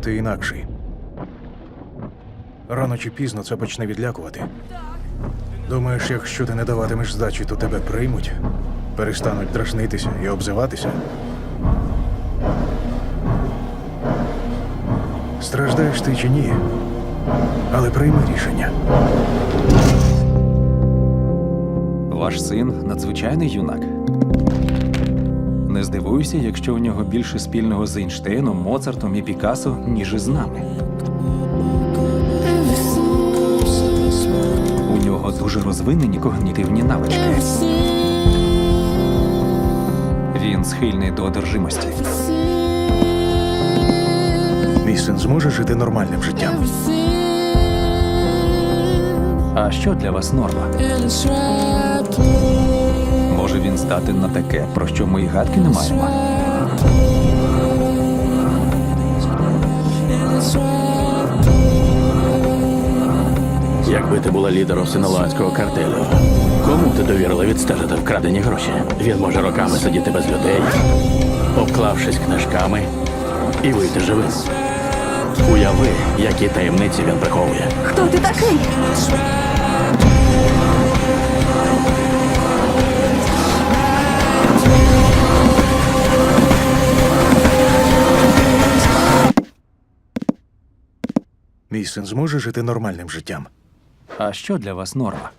ти інакший. Рано чи пізно це почне відлякувати. Думаєш, якщо ти не даватимеш здачі, то тебе приймуть, перестануть дражнитися і обзиватися. Страждаєш ти чи ні? Але прийми рішення. Ваш син надзвичайний юнак. Не здивуюся, якщо у нього більше спільного з Ейнштейном, Моцартом і Пікассо, ніж із нами. У нього дуже розвинені когнітивні навички. Він схильний до одержимості. Мій син зможе жити нормальним життям. А що для вас норма? Стати на таке, про що ми й гадки не маємо? Якби ти була лідером синоландського картелю, кому ти довірила відстежити вкрадені гроші? Він може роками сидіти без людей, обклавшись книжками і вийти живим. Уяви, які таємниці він приховує. Хто ти такий? Мій син зможе жити нормальним життям. А що для вас норма?